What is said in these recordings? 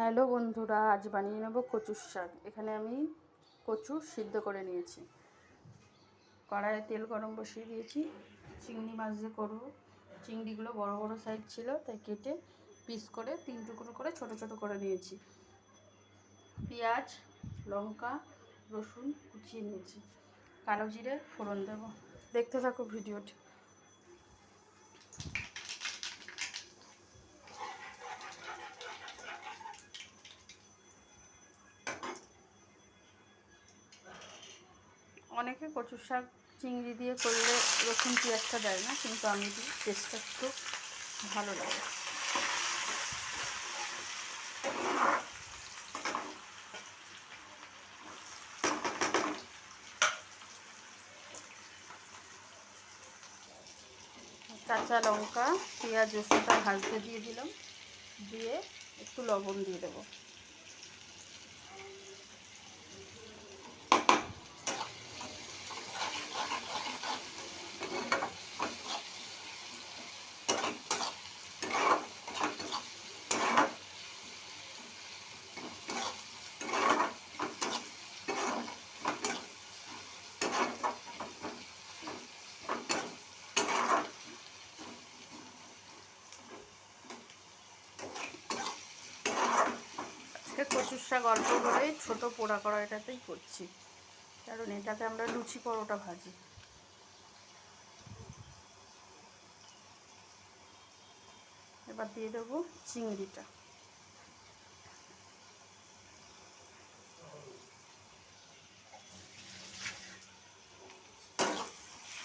Hello বন্ধুরা, আজ বানিয়ে নেব কচুর শাক। এখানে আমি কচু সিদ্ধ করে নিয়েছি। কড়াইয়ে তেল গরম বসিয়ে দিয়েছি। চিংড়ি মাছ দিয়ে করব। চিংড়িগুলো বড় বড় সাইজ ছিল, তাই কেটে পিস করে তিন টুকরো করে ছোট ছোট করে নিয়েছি। পেঁয়াজ, লঙ্কা, রসুন কুচিয়ে নিয়েছি। কালো জিরে ফোড়ন দেবো। দেখতে থাকো ভিডিওটি। অনেকে কচুর শাক চিংড়ি দিয়ে করলে রসুন পেঁয়াজটা দেয় না, কিন্তু আমি টেস্টটা একটু ভালো লাগে। কাঁচা লঙ্কা, পেঁয়াজ, রসুনটা ভাজতে দিয়ে দিলাম, দিয়ে একটু লবণ দিয়ে দেবো। কচুর অল্প করে ছোটো পোড়া করা এটাতেই করছি। কারণ এটাতে আমরা লুচি পরোটা ভাজি। এবার দিয়ে দেবো চিংড়িটা।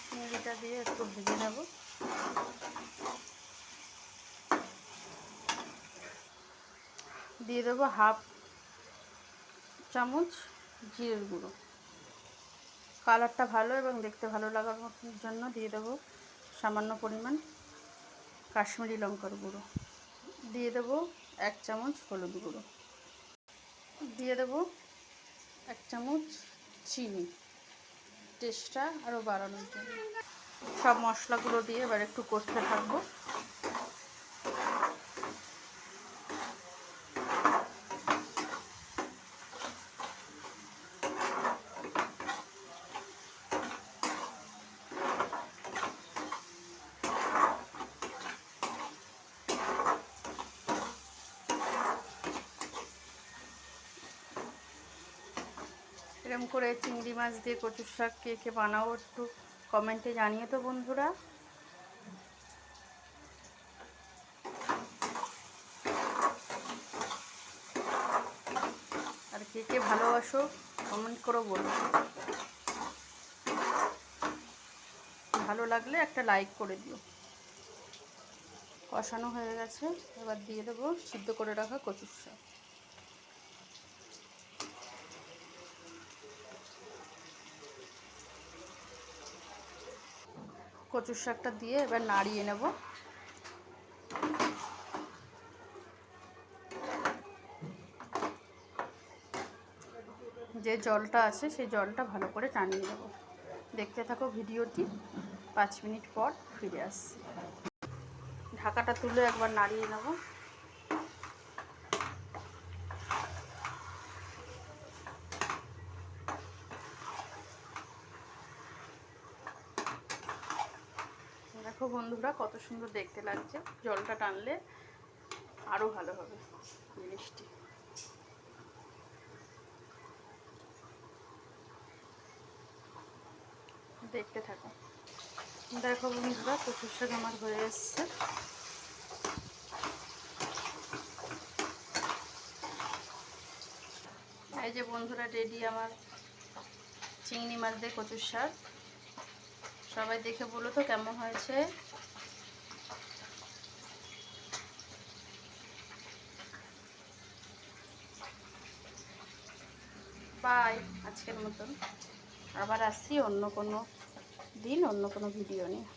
চিংড়িটা দিয়ে একটু ভেজে নেব। দিয়ে দেবো হাফ চামচ জিরের গুঁড়ো। কালারটা ভালো এবং দেখতে ভালো লাগার জন্য দিয়ে দেবো সামান্য পরিমাণ কাশ্মীরি লঙ্কার গুঁড়ো। দিয়ে দেবো এক চামচ হলুদ গুঁড়ো। দিয়ে দেবো এক চামচ চিনি। টেস্টটা আরও বাড়ানোর জন্য। সব মশলাগুলো দিয়ে এবার একটু কষতে থাকব। এরকম করে চিংড়ি মাছ দিয়ে কচুর শাক কে কে বানাও একটু কমেন্টে জানিয়ে তো বন্ধুরা। আর কে কে ভালোবাসো কমেন্ট করো বলো। ভালো লাগলে একটা লাইক করে দিও। কষানো হয়ে গেছে, এবার দিয়ে দেবো সিদ্ধ করে রাখা কচুর শাক। কচুর শাকটা দিয়ে এবার নাড়িয়ে নেব। যে জলটা আছে সেই জলটা ভালো করে টানিয়ে নেব। দেখতে থাকো ভিডিওটি, পাঁচ মিনিট পর ফিরে আসছি। ঢাকাটা তুলে একবার নাড়িয়ে নেব। দেখো বন্ধুরা, কত সুন্দর দেখতে লাগছে। জলটা টানলে আরও ভালো হবে জিনিসটি। দেখতে থাকো। দেখো বন্ধুরা কচুর শাক আমার হয়ে এসছে। এই যে বন্ধুরা, রেডি আমার চিংড়ি মাছ দিয়ে কচুর শাক। সবাই দেখে বলো তো কেমন হয়েছে? বাই আজকের মতন। আবার আসছি অন্য কোনো দিন, অন্য কোনো ভিডিও নিয়ে।